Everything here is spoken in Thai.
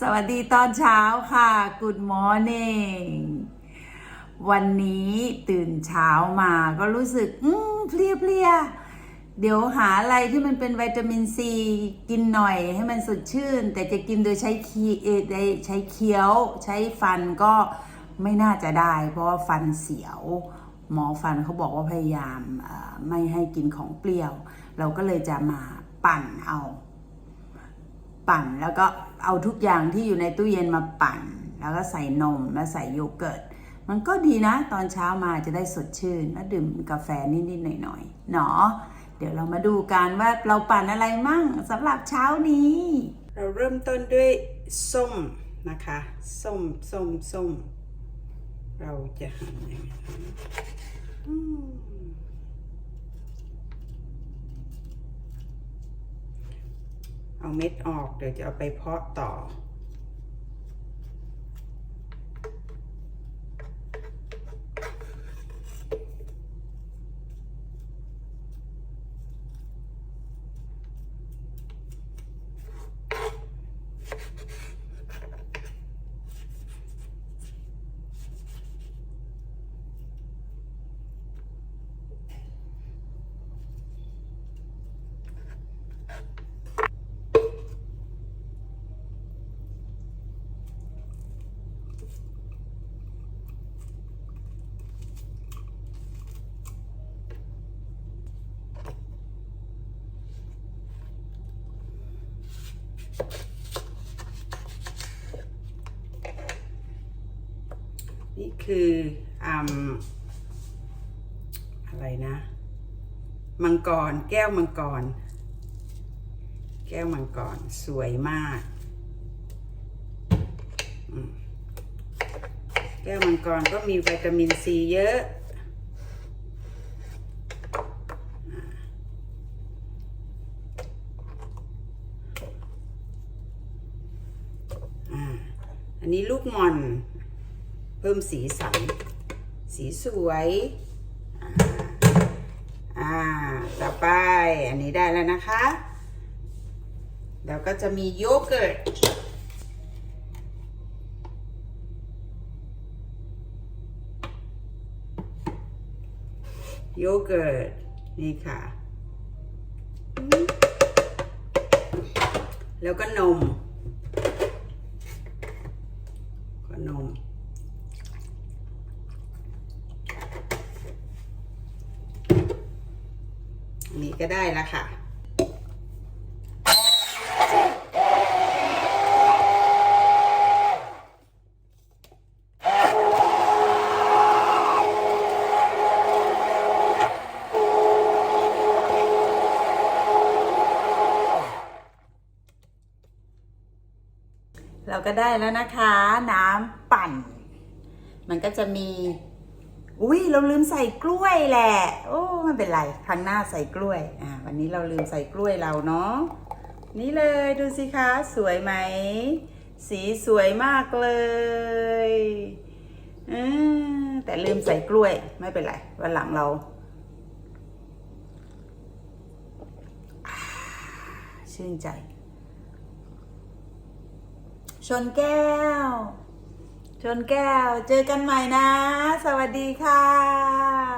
สวัสดีตอนเช้าค่ะ Good morning วันนี้ตื่นเช้ามาก็รู้สึก อืมเพลียเพลียๆเดี๋ยวหาอะไรที่มันเป็นวิตามินซีกินหน่อยให้มันสดชื่น แต่จะกินโดยใช้คีเอดใช้เคี้ยว ใช้ฟันก็ไม่น่าจะได้ เพราะว่าฟันเสียว หมอฟันเขาบอกว่าพยายามไม่ให้กินของเปรี้ยว เราก็เลยจะมาปั่นเอา ปั่น แล้วก็เอาทุกอย่างที่อยู่ในตู้เย็นมาปั่น แล้วก็ใส่นมแล้วใส่โยเกิร์ตมันก็ดีนะ ตอนเช้ามาจะได้สดชื่น แล้วดื่มกาแฟนิด ๆ หน่อย ๆ เนาะเดี๋ยวเรามาดูกันว่าเราปั่นอะไรมั่งสำหรับเช้านี้ เราเริ่มต้นด้วยส้มนะคะ ส้มส้มส้ม เราจะหั่นยังไง เอาเม็ดออกเดี๋ยวจะเอาไปเพาะต่อ นี่คืออมอะไรนะ มังกร แก้วมังกร แก้วมังกร สวยมาก แก้วมังกรก็มีวิตามินซีเยอะ อันนี้ลูกหมอน เพิ่มสีสัน สีสวยอ่าอ่า ต่อไป อันนี้ได้แล้วนะคะแล้วก็จะมีโยเกิร์ต โยเกิร์ต นี่ค่ะ แล้วก็นม ก็นม อันนี้ ก็ได้แล้วค่ะเราก็ได้แล้วนะคะ น้ำปั่น มันก็จะมี อุ้ยเราลืมใส่กล้วยแหละ โอ้ไม่เป็นไรครั้งหน้าใส่กล้วยอ่าวันนี้เราลืมใส่กล้วยเราเนาะนี่เลยดูสิคะสวยไหม สีสวยมากเลยอืแต่ลืมใส่กล้วยไม่เป็นไรวันหลังเรา ชื่นใจ ชนแก้ว ชนแก้ว เจอกันใหม่นะ สวัสดีค่ะ